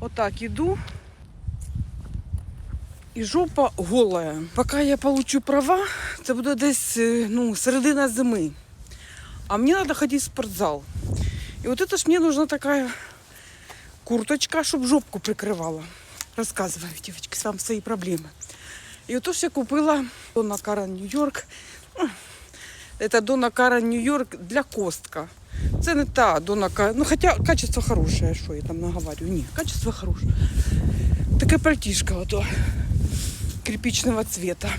Отак іду. І жопа голая. Поки я получу права, це буде десь е, ну, середина зими. А мені треба ходити в спортзал. І от це ж мені нужна така курточка, щоб жопку прикривала. Розказую, дівчатки, вам свої проблеми. І отож я купила Дона Кара Нью-Йорк. Це Дона Кара Нью-Йорк для костка. Це не та Дона Кара. Ну, хоча качество хороше, що я там наговорю. Ні, качество хороше. Таке пальтишко ото кирпичного цвета.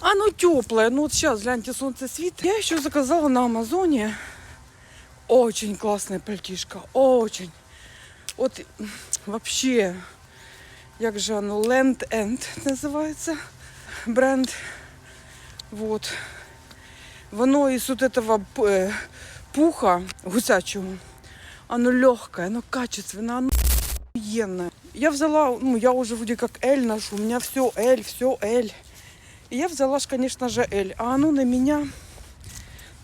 Оно теплое. Ну вот сейчас, гляньте, солнце светит. Я еще заказала на Амазоне. Очень классное пальтишко. Очень. Вот м, вообще, як же оно, Land End называется бренд. Вот. Воно из вот этого п- э, пуха гусячого. Оно легкое, оно качественное, оно охуенное. Я взяла, ну, я уже вроде как L ношу, у меня все L, все L. И я взяла ж, конечно же, L. А оно на меня,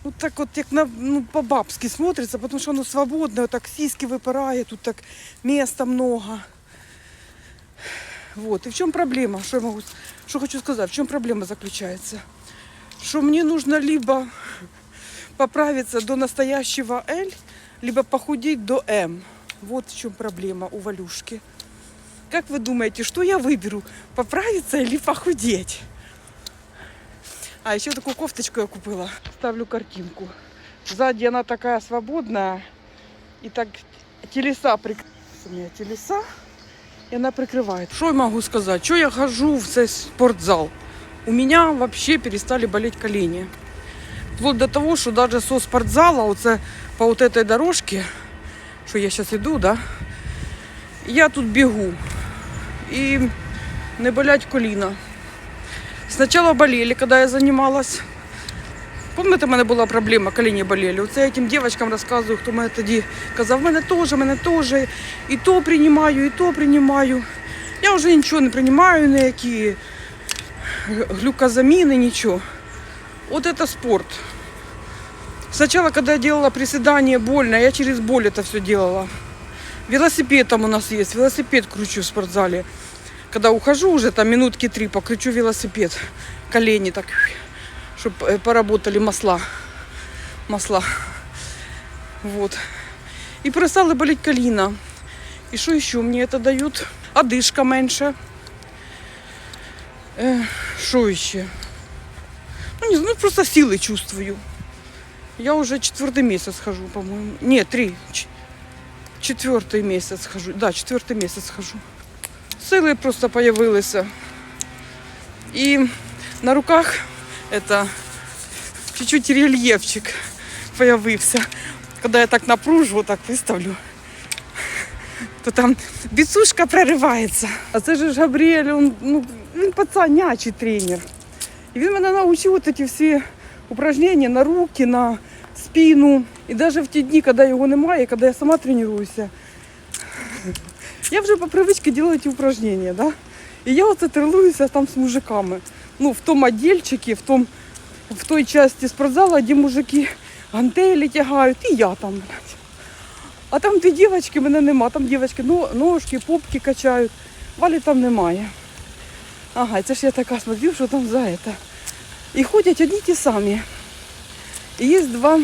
ну, так вот, як на, ну, по-бабски смотрится, потому что оно свободное, так сиськи выпирает, тут так места много. Вот, и в чем проблема? Что я могу, что хочу сказать? В чем проблема заключается? Что мне нужно либо поправиться до настоящего L, либо похудеть до М. Вот в чем проблема у Валюшки. Как вы думаете, что я выберу? Поправиться или похудеть? А еще такую кофточку я купила. Ставлю картинку. Сзади она такая свободная. И так телеса прик... У меня телеса. И она прикрывает. Что я могу сказать? Что я хожу в спортзал? У меня вообще перестали болеть колени. Вплоть до того, що даже со спортзала, оце по вот этой дорожке, що я зараз іду, да, я тут бігу. І не болять коліна. Сначала болели, когда я занималась. Помните, у мене була проблема, коліні болели. Оце я тим дівчатам розказую, хто мене тоді казав, мене теж, мене теж. І то приймаю, і то приймаю. Я вже нічого не приймаю, ніякі глюкозаміни, нічого. Вот это спорт. Сначала, когда я делала приседание больно, я через боль это все делала. Велосипед там у нас есть, велосипед кручу в спортзале. Когда ухожу уже, там минутки три, покручу велосипед. Колени так, чтобы поработали масла. Масла. Вот. И перестали болеть коліна. И что еще мне это дают? Одышка меньше. Э, Что еще? Ну, не знаю, ну, просто силы чувствую. Я уже четвертый месяц хожу, по-моему. Нет, три. Ч- Четвертый месяц хожу. Да, четвертый месяц хожу. Сили просто появилися. І на руках это чуть-чуть рельєфчик появився. Коли я так напружу, так виставлю, то там біцушка проривається. А це ж Габріель, він, ну, він пацанячий тренер. І він мене навчив ці всі упражнення на руки, на спину. І навіть в ті дні, коли його немає, коли я сама тренуюся, я вже по привичці роблю ці упражнення. Да? І я оце тренуюся там з мужиками. Ну, в тому віддільчику, в, том, в той часті спортзалу, де мужики гантелі тягають, і я там. А там дві дівчатки, мене нема. Там дівчатки ну, ножки, попки качають. Валі там немає. Ага, це ж я така смотрю, що там за це. І ходять одні ті самі. І є два,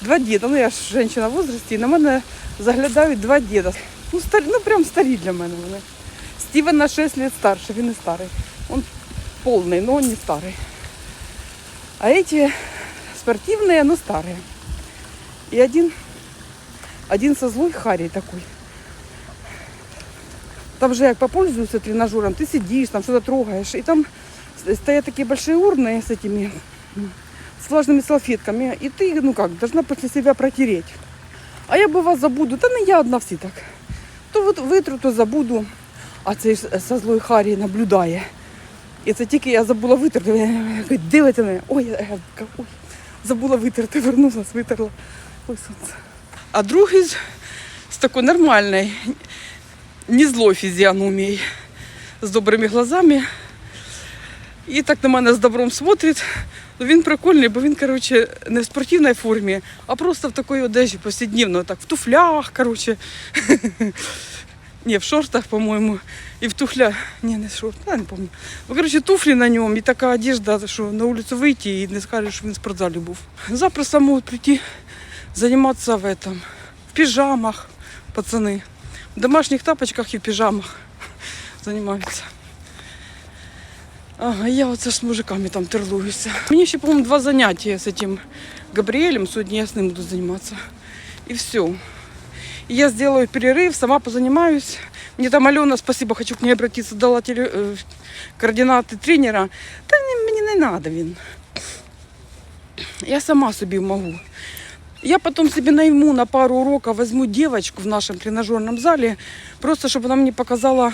два діда. Ну я ж жінка в возрасті, і на мене заглядають два діда. Ну, старі, ну прям старі для мене вони. Стівен на 6 років старше, він не старий. Він повний, але не старий. А эти спортивные, но старые. И один, один со злой Харей такой. Там же як попользуешься тренажером, ты сидишь, там что-то трогаешь. И там стоят такие большие урны с этими м, с влажными салфетками. И ты, ну как, должна после себя протереть. А я бы вас забуду. Та не я одна всі так. То от витру, то забуду. А цей ж со злой Харі наблюдає. І це тільки я забула витерти. Він Дивиться на мене. Ой, я, я, ой, забула витерти, вернулась, витерла. Ой, сонце. А другий з, з такою нормальною, не злой фізіономією, з добрими глазами. І так на мене з добром смотрить, Ну, він прикольний, бо він, коротше, не в спортивній формі, а просто в такій одежі повсякдневно, так, в туфлях, коротше. Ні, в шортах, по-моєму, і в туфлях. Ні, не в шортах, я не пам'ятаю. Ну, коротше, туфлі на ньому і така одежда, що на вулицю вийти і не скажеш, що він в спортзалі був. Запросто можуть прийти займатися в этом, в піжамах, пацани. В домашніх тапочках і в піжамах займаються. Ага, я оце з мужиками там терлуюся. Мені ще, по-моєму, два заняття з цим Габріелем. Сьогодні я з ним буду займатися. І все. И я сделаю перерыв, сама позанимаюсь. Мне там Алена, спасибо, хочу к ней обратиться, дала теле, э, координати тренера. Та ні, мені не треба він. Я сама собі можу. Я потом себе найму на пару уроков, возьму девочку в нашем тренажерном зале, просто чтобы она мне показала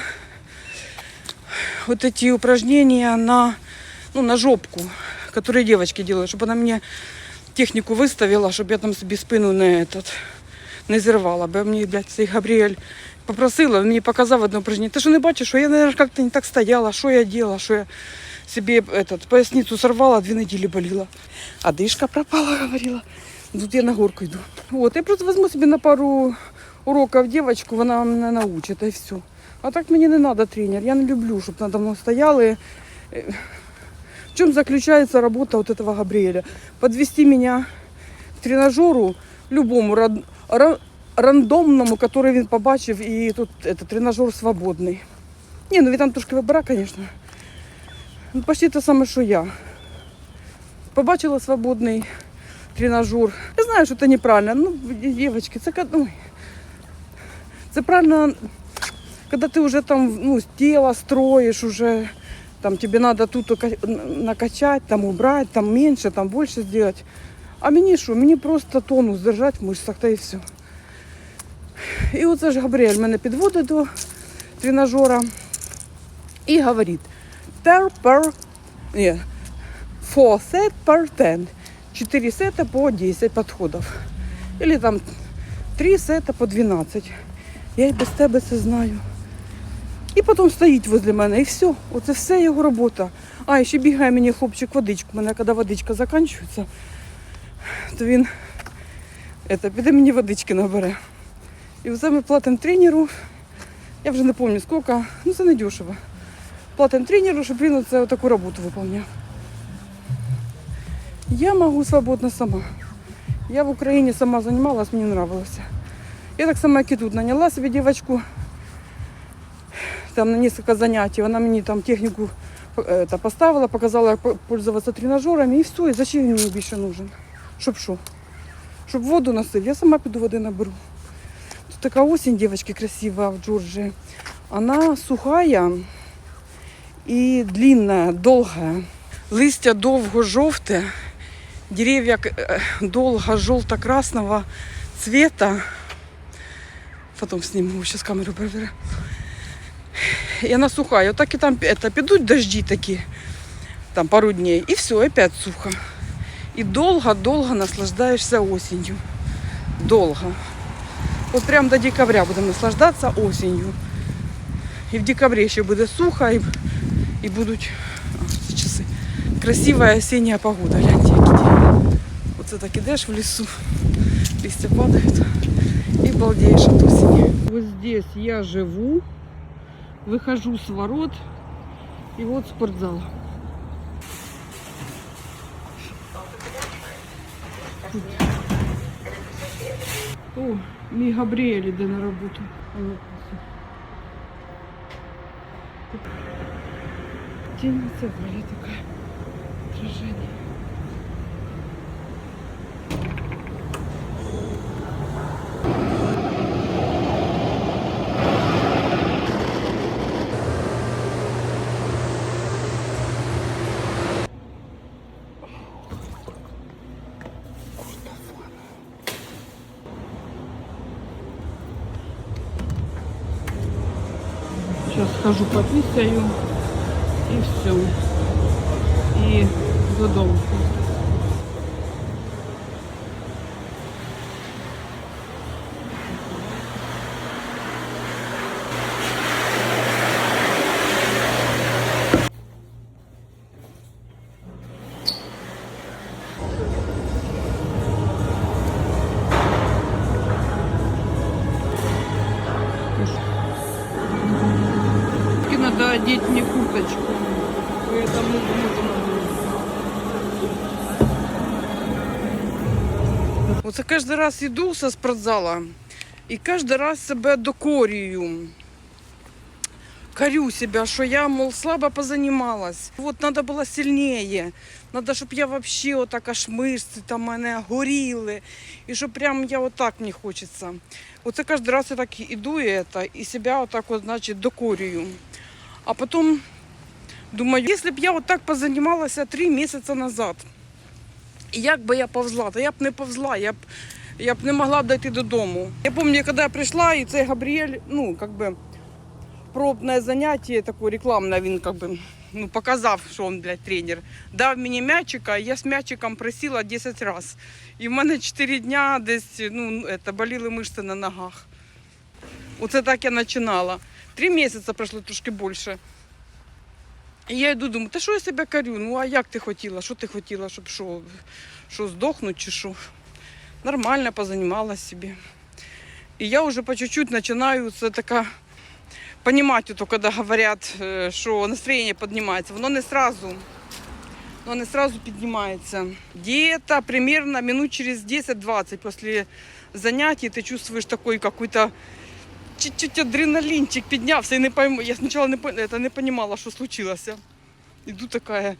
вот эти упражнения на, ну, на жопку, которые девочки делают, чтобы она мне технику выставила, чтобы я там себе спину не, этот, не зірвала. Бо мені, блядь, цей Габріель попросила, він мені показав одне упражнение. Ти що не бачиш, що я, наверное, как-то не так стояла, що я делала, що я себе этот, поясницу сорвала, дві недели боліла. А дишка пропала, говорила. Тут я на горку йду. Вот, я просто возьму себе на пару уроків девочку, вона мене научить, і все. А так мені не треба тренер. Я не люблю, щоб надо мною стояли. Э, В чем заключается работа вот этого Габриэля? Подвести меня к тренажеру, любому, рад- ра- рандомному, который він побачив, і тут этот, тренажер свободний. Ні, ну він там трошки вибира, звісно. Ну, почти те саме, що я. Побачила свободний тренажер. Я знаю, що це неправильно. Ну, дівчатки, це ка- ой. Це правильно, Коли ти вже там ну, тело строїш, уже там тебе надо тут накачать, там убрать, там меньше, там больше сделать. А мені що? Мені просто тонус держати в мишцях та і все. І оце ж Габріель мене підводить до тренажера і говорить ter per, ні, four set per 10. 4 сета по 10 підходів. Или там 3 сета по 12. Я і без тебе це знаю. І потім стоїть возле мене, і все. Оце все його робота. А, і ще бігає мені хлопчик водичку. У мене коли водичка закінчується, то він это, піде мені водички набере. І оце ми платимо тренеру. Я вже не пам'ятаю скільки, ну це не дешево. Платимо тренеру, щоб він оце таку роботу виконував. Я можу свободно сама. Я в Україні сама займалась, мені нравилося. Я так само, як і тут, наняла собі дівчинку там на несколько занятий. Вона мені там техніку е, та, поставила, показала, як по- пользуватися тренажерами і все. І зачем він мені нужен? Щоб що? Щоб воду носив. Я сама піду води наберу. Тут така осінь, дівчатки, красива в Джорджії. Вона сухая і длинная, довга. Листя довго жовте, деревья э, долго желто-красного цвета. Потом сниму, сейчас камеру проверю. И она сухая. Вот так и там это, підуть дожди такі, там пару дней, и все, опять сухо. И долго-долго наслаждаешься осенью. Долго. Вот прям до декабря будем наслаждаться осенью. И в декабре еще буде сухо, и, и будуть а, часи. Красивая осенняя погода, гляньте, які дерев'я. Оце так ідеш в лісу, листья падають и балдеешь от осени. Вот здесь я живу, выхожу с ворот, и вот спортзал. Тут. О, мій Габріель іде на роботу. А ну, ось. Тут Тінь це воля така. Отражение. Схожу пописаю и все. И додому. одеть мне курточку. Поэтому вот Оце кожен раз іду зі спортзала і кожен раз себе докорюю. Корю себя, что я, мол, слабо позанималась. Вот надо было сильнее. Надо, щоб я вообще вот так аж мышцы там мене горіли. І щоб прям я вот так мені хочеться. Оце кожен раз я так іду і, это, і себе вот так вот, значить, докорюю. А потом думаю, если б я вот так позанималася три месяца назад, і як би я повзла, то я б не повзла, я б, я б не могла б дойти додому. Я пам'ятаю, коли я прийшла, і цей Габріель, ну, как бы, пробне заняття, таке рекламне, він как бы, ну, показав, що він, блядь, тренер. Дав мені м'ячика, і я з м'ячиком присіла 10 разів. І в мене 4 дня десь ну, это, боліли мишці на ногах. Оце так я починала. Три місяці пройшло трошки більше. І я йду, думаю, та що я себе корю? Ну а як ти хотіла? Що ти хотіла, щоб що, що здохнуть чи що? Нормально позанімалась собі. І я вже по чуть-чуть починаю це така понимать, то, когда говорят, э, что настроение поднимается. Воно не сразу. Оно не сразу поднимается. Где-то примерно минут через 10-20 после занятий ты чувствуешь такой какой-то чуть-чуть адреналинчик піднявся. І не пойму. Я спочатку не, пон- это, не понимала, що случилося. Іду така,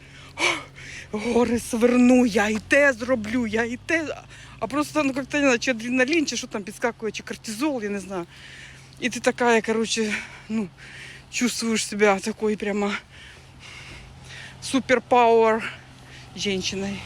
«Ох, гори сверну, я і те зроблю, я і те. А просто ну, как-то не знаю, чи адреналин, чи що там підскакує, чи кортизол, я не знаю. И ты такая, короче, ну, чувствуешь себя такой прямо супер пауэр женщиной.